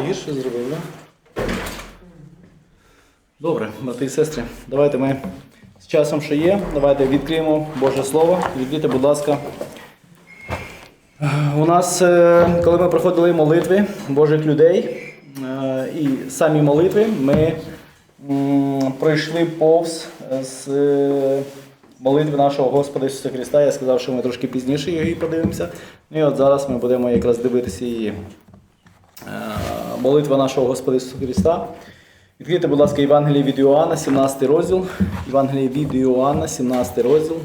гірше зробив, да? Добре, брати і сестри, давайте ми з часом, що є, давайте відкриємо Боже Слово. Відкрийте, будь ласка. У нас, е, коли ми проходили молитви Божих людей е, і самі молитви, ми пройшли повз е, з молитви нашого Господа Ісуса Христа. Я сказав, що ми трошки пізніше її подивимося. Ну І от зараз ми будемо якраз дивитися її. Молитва нашого Господа Ісуса Христа. Відкрийте, будь ласка, Євангеліє від Іоанна, 17 розділ. Євангеліє від Іоанна, 17 розділ.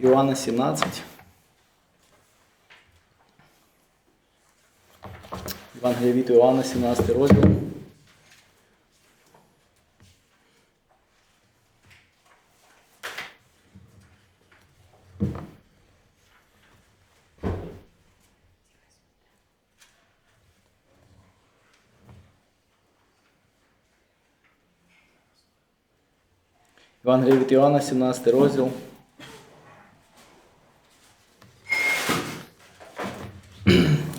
Іоанна 17. Євангеліє від Іоанна, 17 розділ. Євангеліє від Іоанна, 17 розділ.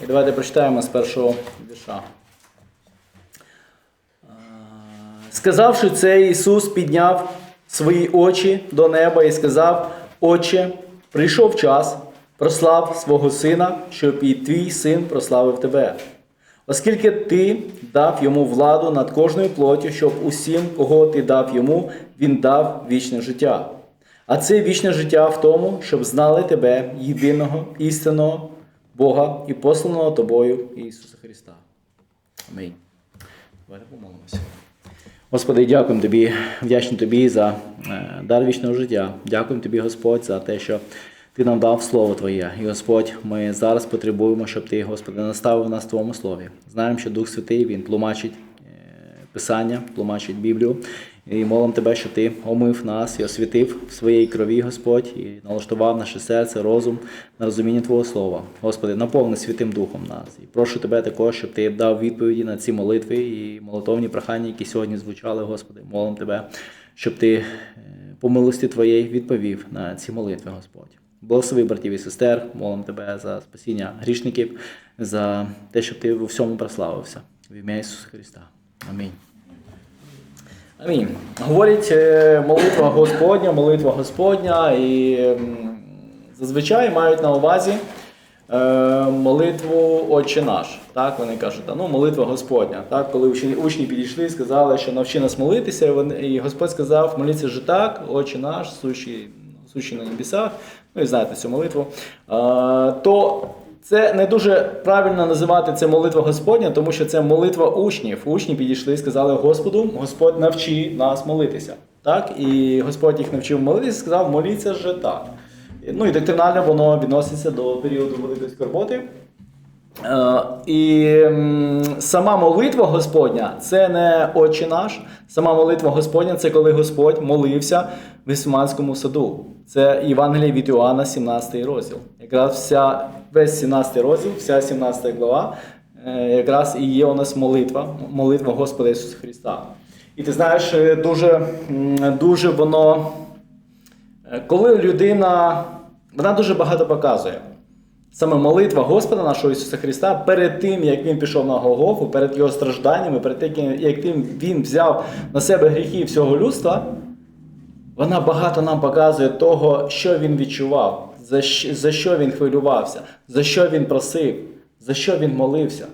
І давайте прочитаємо з першого вірша. Е, Сказавши це, Ісус підняв свої очі до неба і сказав: Отче, прийшов час, прослав свого сина, щоб і твій син прославив тебе. Оскільки ти дав йому владу над кожною плоттю, щоб усім, кого ти дав йому, він дав вічне життя. А це вічне життя в тому, щоб знали тебе, єдиного, істинного Бога і посланого тобою Ісуса Христа. Амінь. Помолимося. Господи, дякуємо Тобі, вдячні Тобі за е, дар вічного життя. Дякуємо Тобі, Господь, за те, що Ти нам дав Слово Твоє. І Господь, ми зараз потребуємо, щоб Ти, Господи, наставив нас в Твоєму слові. Знаємо, що Дух Святий Він тлумачить е, Писання, тлумачить Біблію. І молимо Тебе, щоб Ти омив нас і освятив в своїй крові, Господь, і налаштував наше серце, розум на розуміння Твого Слова. Господи, наповни Святим Духом нас. І прошу Тебе також, щоб Ти дав відповіді на ці молитви і молитовні прохання, які сьогодні звучали, Господи. Молимо Тебе, щоб Ти е, по милості Твоєї відповів на ці молитви, Господь. Благослови братів і сестер, молимо Тебе за спасіння грішників, за те, щоб Ти у всьому прославився. В ім'я Ісуса Христа. Амінь. Амінь. Говорить е, молитва Господня, молитва Господня, і зазвичай мають на увазі е, молитву Отче наш. Так, вони кажуть, ну, молитва Господня. Так, коли учні, підійшли, сказали, що навчи нас молитися, і Господь сказав, моліться же так, Отче наш, сущий, сущий на небесах. Ну і знаєте цю молитву. То це не дуже правильно називати це молитва Господня, тому що це молитва учнів. Учні підійшли і сказали Господу, Господь навчи нас молитися. Так? І Господь їх навчив молитися і сказав, моліться же так. Ну і доктринально воно відноситься до періоду великої скорботи. І сама молитва Господня це не Отче наш. Сама молитва Господня це коли Господь молився в Ісманському саду. Це Євангеліє від Іоанна, 17 розділ. Якраз вся, весь 17 розділ, вся 17 глава, е, якраз і є у нас молитва, молитва Господа Ісуса Христа. І ти знаєш, е, дуже, дуже воно. Е, Коли людина, вона дуже багато показує. Саме молитва Господа нашого Ісуса Христа перед тим, як Він пішов на Голгофу, перед його стражданнями, перед тим, як Він взяв на себе гріхи всього людства, вона багато нам показує того, що він відчував, за що, він хвилювався, за що він просив, за що він молився.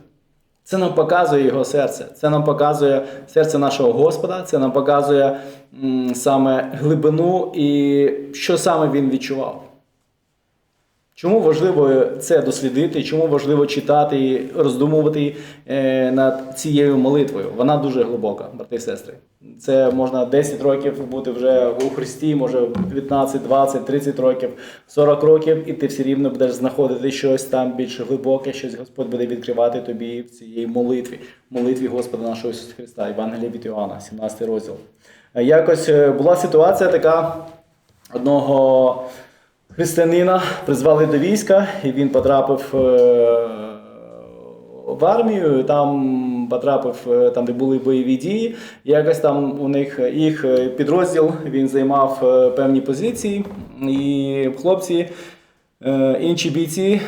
Це нам показує його серце. Це нам показує серце нашого Господа, це нам показує м, саме глибину і що саме він відчував. Чому важливо це дослідити, чому важливо читати і роздумувати е, над цією молитвою? Вона дуже глибока, брати і сестри. Це можна 10 років бути вже у Христі, може 15, 20, 30 років, 40 років, і ти все рівно будеш знаходити щось там більш глибоке, щось Господь буде відкривати тобі в цій молитві, молитві Господа нашого Ісуса Христа, Євангелія від Іоанна, 17 розділ. Е, Якось е, була ситуація така одного християнина призвали до війська, і він потрапив е, в армію, там потрапив е, там, де були бойові дії. Якось там у них їх е, підрозділ він займав певні позиції, і хлопці. Інші бійці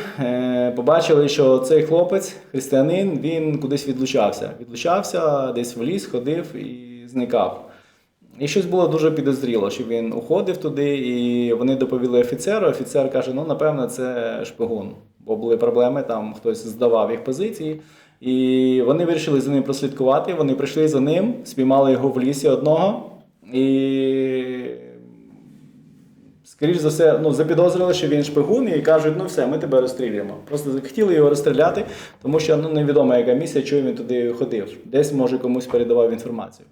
побачили, що цей хлопець, християнин, він кудись відлучався. Відлучався, десь в ліс ходив і зникав. І щось було дуже підозріло, що він уходив туди, і вони доповіли офіцеру. Офіцер каже: ну, напевно, це шпигун. Бо були проблеми, там хтось здавав їх позиції. І вони вирішили за ним прослідкувати. Вони прийшли за ним, спіймали його в лісі одного. І Скоріш за все, ну, запідозрили, що він шпигун, і кажуть, ну все, ми тебе розстрілюємо. Просто хотіли його розстріляти, тому що ну, невідомо, яка місія, чого він туди ходив. Десь, може, комусь передавав інформацію.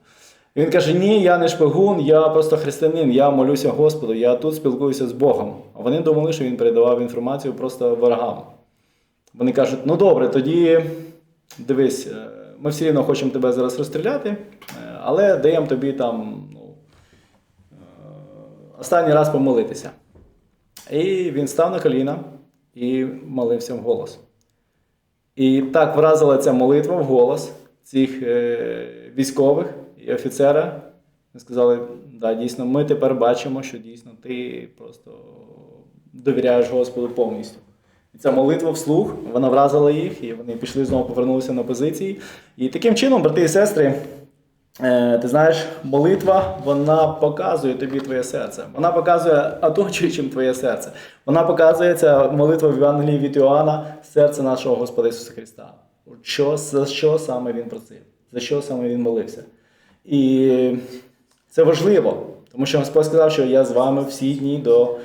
Він каже: Ні, я не шпигун, я просто християнин, я молюся Господу, я тут спілкуюся з Богом. А вони думали, що він передавав інформацію просто ворогам. Вони кажуть: ну добре, тоді дивись, е, ми все рівно хочемо тебе зараз розстріляти, е, але даємо тобі там. Ну, останній раз помолитися. І він став на коліна і молився вголос. І так вразила ця молитва в голос цих е, військових і офіцера. Вони сказали, да, дійсно, ми тепер бачимо, що дійсно ти просто довіряєш Господу повністю. І ця молитва вслух, вона вразила їх, і вони пішли знову повернулися на позиції. І таким чином, брати і сестри, Е, Ти знаєш, молитва вона показує тобі твоє серце. Вона показує оточуючим твоє серце. Вона показує ця молитва в Євангелії від Іоанна серце нашого Господа Ісуса Христа. Що, за що саме Він просив, за що саме Він молився. І це важливо, тому що Господь сказав, що я з вами всі дні до,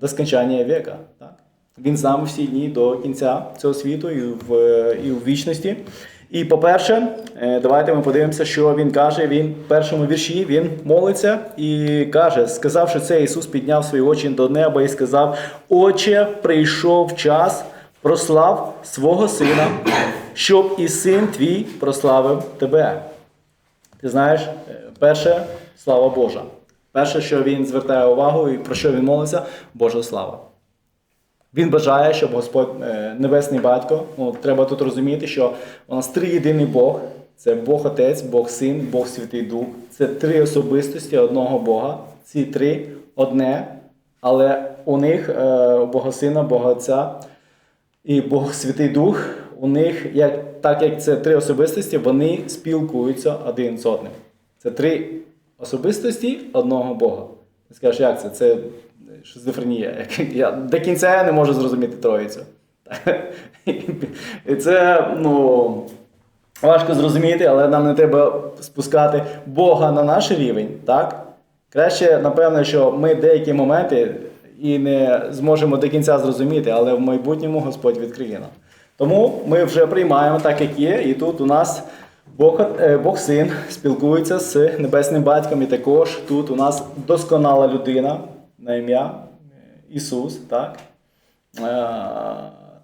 до скончання віка. Так? Він з нами всі дні до кінця цього світу і в, і в вічності. І по-перше, е, давайте ми подивимося, що він каже. Він в першому вірші він молиться і каже: сказавши це, Ісус підняв свої очі до неба і сказав: Отче, прийшов час, прослав свого сина, щоб і син твій прославив тебе. Ти знаєш, е, перше слава Божа. Перше, що він звертає увагу і про що він молиться, Божа слава. Він бажає, щоб Господь е, Небесний Батько, ну треба тут розуміти, що у нас триєдиний Бог це Бог Отець, Бог Син, Бог Святий Дух. Це три особистості одного Бога. Ці три одне, але у них е, Бога Сина, Бога Отця і Бог Святий Дух, у них, як, так як це три особистості, вони спілкуються один з одним. Це три особистості одного Бога. Ти скажеш, як це? Це шизофренія. Я до кінця я не можу зрозуміти троїцю. І це, ну. Важко зрозуміти, але нам не треба спускати Бога на наш рівень, так? Краще, напевно, що ми деякі моменти і не зможемо до кінця зрозуміти, але в майбутньому Господь відкриє нам. Тому ми вже приймаємо так, як є, і тут у нас Бог, е, Бог син спілкується з небесним батьком, і також тут у нас досконала людина на ім'я Ісус, так? Е,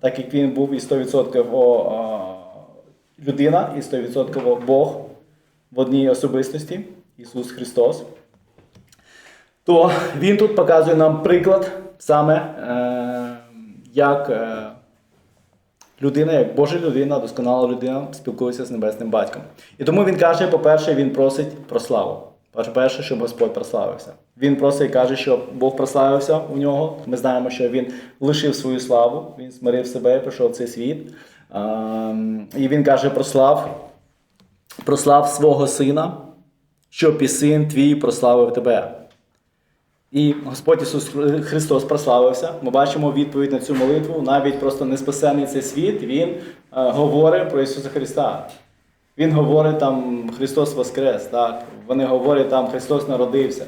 Так як він був і 100% людина, і 100% Бог в одній особистості, Ісус Христос, то Він тут показує нам приклад саме, е, як е, людина, як Божа людина, досконала людина спілкується з Небесним Батьком. І тому він каже, по-перше, він просить про славу. По-перше, щоб Господь прославився. Він просить і каже, що Бог прославився у нього. Ми знаємо, що він лишив свою славу, він смирив себе, прийшов в цей світ. Ем, І він каже: прослав, прослав свого сина, щоб і син твій прославив тебе. І Господь Ісус Христос прославився. Ми бачимо відповідь на цю молитву. Навіть просто неспасений цей світ, Він е, говорить про Ісуса Христа. Він говорить там Христос Воскрес, так? Вони говорять там Христос народився.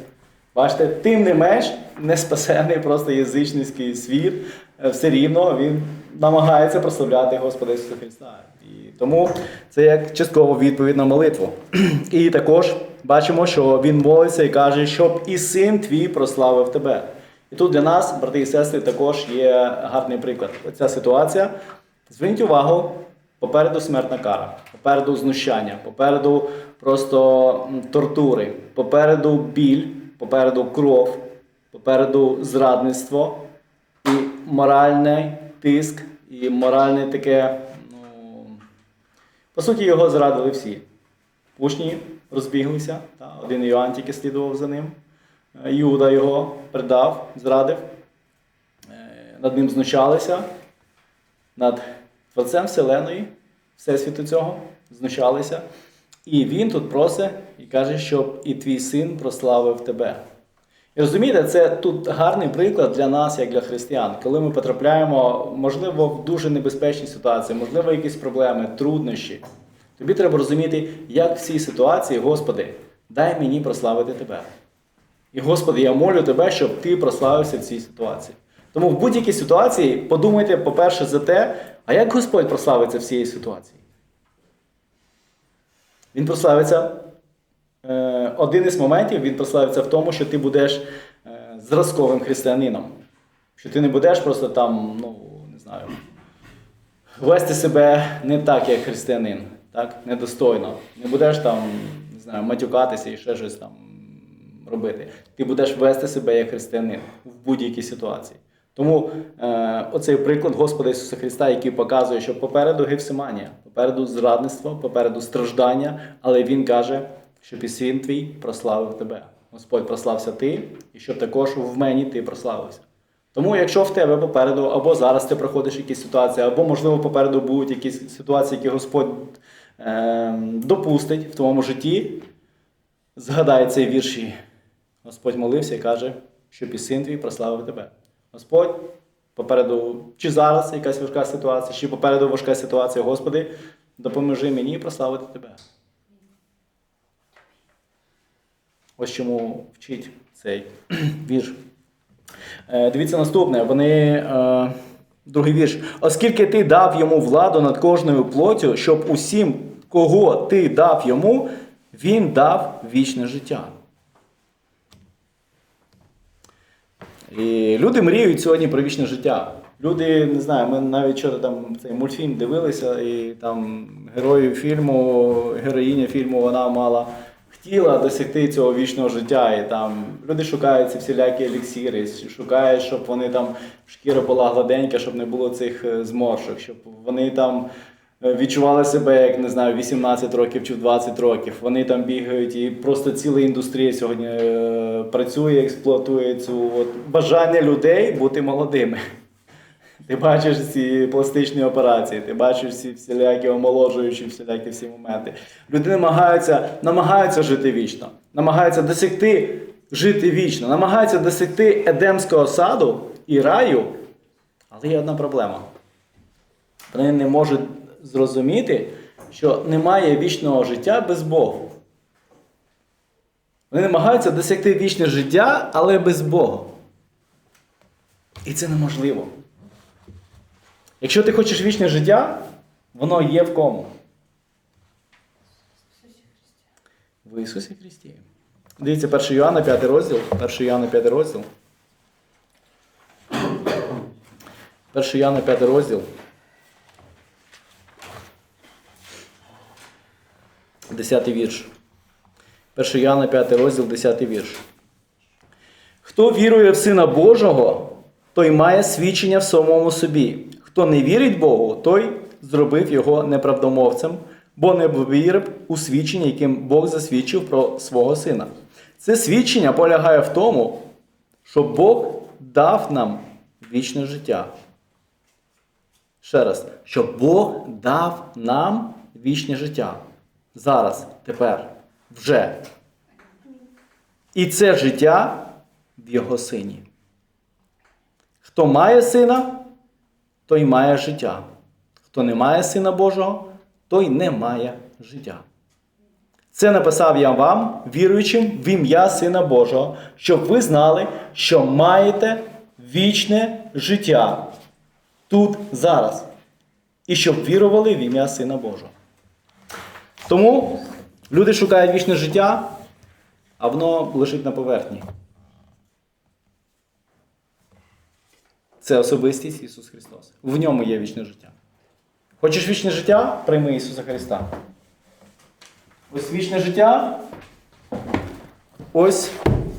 Бачите, тим не менш, не спасений просто язичницький світ, е, все рівно він намагається прославляти Господа Ісуса Христа. І тому це як часткова відповідь на молитву. І також бачимо, що він молиться і каже, щоб і син твій прославив тебе. І тут для нас, брати і сестри, також є гарний приклад. Оця ситуація. Зверніть увагу, попереду смертна кара, попереду знущання, попереду просто тортури, попереду біль, попереду кров, попереду зрадництво і моральний тиск, і моральне таке. По суті, його зрадили всі. Учні розбіглися, та, один Йоанн тільки слідував за ним. Е, Юда його предав, зрадив. Е, над ним знущалися, над Творцем Вселеної, Всесвіту цього, знущалися. І він тут просить і каже, щоб і твій син прославив тебе. І розумієте, це тут гарний приклад для нас, як для християн, коли ми потрапляємо, можливо, в дуже небезпечні ситуації, можливо, якісь проблеми, труднощі. Тобі треба розуміти, як в цій ситуації, Господи, дай мені прославити Тебе. І, Господи, я молю Тебе, щоб Ти прославився в цій ситуації. Тому в будь-якій ситуації подумайте, по-перше, за те, а як Господь прославиться в цій ситуації? Він прославиться. Е, Один із моментів він прославиться в тому, що ти будеш е, зразковим християнином. Що ти не будеш просто там, ну, не знаю, вести себе не так, як християнин, так? недостойно. Не будеш там, не знаю, матюкатися і ще щось там робити. Ти будеш вести себе як християнин в будь-якій ситуації. Тому е, оцей приклад Господа Ісуса Христа, який показує, що попереду гефсиманія, попереду зрадництво, попереду страждання, але Він каже, щоб і син твій прославив тебе. Господь прослався ти, і щоб також в мені ти прославився. Тому, якщо в тебе попереду, або зараз ти проходиш якісь ситуації, або, можливо, попереду будуть якісь ситуації, які Господь е, допустить в твоєму житті, згадай цей вірші. Господь молився і каже, щоб і син твій прославив тебе. Господь, попереду, чи зараз якась важка ситуація, чи попереду важка ситуація, Господи, допоможи мені прославити тебе. Ось чому вчить цей вірш. Е, Дивіться наступне. Вони. Е, другий вірш. Оскільки ти дав йому владу над кожною плоттю, щоб усім, кого ти дав йому, він дав вічне життя. І люди мріють сьогодні про вічне життя. Люди, не знаю, ми навіть що там цей мультфільм дивилися, і там герою фільму, героїня фільму, вона мала хотіла досягти цього вічного життя. І там люди шукають ці всілякі еліксири, шукають, щоб вони там шкіра була гладенька, щоб не було цих е, зморшок, щоб вони там е, відчували себе, як не знаю, 18 років чи 20 років. Вони там бігають, і просто ціла індустрія сьогодні е, працює, експлуатує цю от, бажання людей бути молодими. Ти бачиш ці пластичні операції, ти бачиш ці всілякі омоложуючі, всілякі всі моменти. Люди намагаються, намагаються жити вічно, намагаються досягти жити вічно, намагаються досягти Едемського саду і раю. Але є одна проблема. Вони не можуть зрозуміти, що немає вічного життя без Бога. Вони намагаються досягти вічне життя, але без Бога. І це неможливо. Якщо ти хочеш вічне життя, воно є в кому? В Ісусі Христі. Дивіться, 1 Йоанна 5 розділ. 1 Йоанна 5 розділ. 1 Йоанна 5 розділ. 10 вірш. 1 Йоанна 5 розділ, 10 вірш. Хто вірує в Сина Божого, той має свідчення в самому собі. Хто не вірить Богу, той зробив його неправдомовцем, бо не вірив у свідчення, яким Бог засвідчив про свого сина. Це свідчення полягає в тому, що Бог дав нам вічне життя. Ще раз, що Бог дав нам вічне життя. Зараз, тепер, вже. І це життя в Його сині. Хто має сина, той має життя. Хто не має Сина Божого, той не має життя. Це написав я вам, віруючим в ім'я Сина Божого, щоб ви знали, що маєте вічне життя тут, зараз. І щоб вірували в ім'я Сина Божого. Тому люди шукають вічне життя, а воно лежить на поверхні. Це особистість Ісус Христос. В ньому є вічне життя. Хочеш вічне життя? Прийми Ісуса Христа. Ось вічне життя. Ось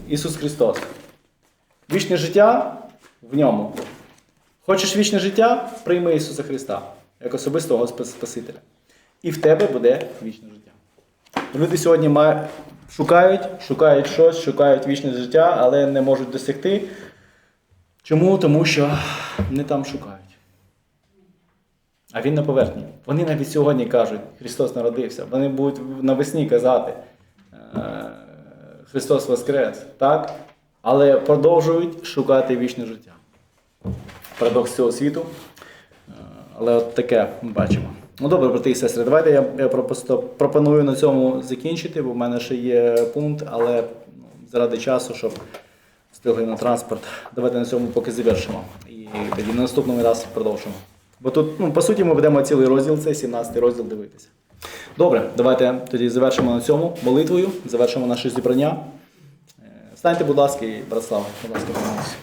Ісус Христос. Вічне життя в ньому. Хочеш вічне життя? Прийми Ісуса Христа як особистого Спас- Спасителя. І в тебе буде вічне життя. Люди сьогодні шукають, шукають щось, шукають вічне життя, але не можуть досягти. Чому? Тому що не там шукають. А він на поверхні. Вони навіть сьогодні кажуть, Христос народився. Вони будуть навесні казати, е, Христос Воскрес, так? Але продовжують шукати вічне життя. Парадокс цього світу. Е, Але от таке ми бачимо. Ну добре, брати і сестри, давайте я, я пропосто- пропоную на цьому закінчити, бо в мене ще є пункт, але ну, заради часу, щоб встигли на транспорт, давайте на цьому поки завершимо. І тоді на наступному раз продовжимо. Бо тут, ну, по суті, ми будемо цілий розділ, це 17 розділ дивитися. Добре, давайте тоді завершимо на цьому молитвою, завершимо наше зібрання. Е, Станьте, будь ласка, і Братслава, будь ласка, помолимося.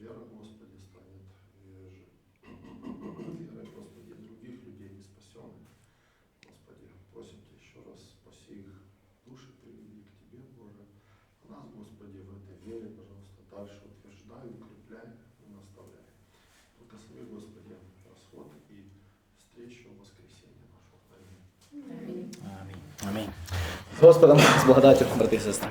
Вера, Господи, станет верой, верой, Господи, других людей не спасенных. Господи, просим Тебя еще раз, спаси их души, приведи к Тебе, Боже. А нас, Господи, в этой вере, пожалуйста, дальше утверждай, укрепляй и наставляй. Благослови, Господи, расход и встречу воскресенья нашего. Аминь. Амінь. З Господом, з благодаттю, брати і сестри.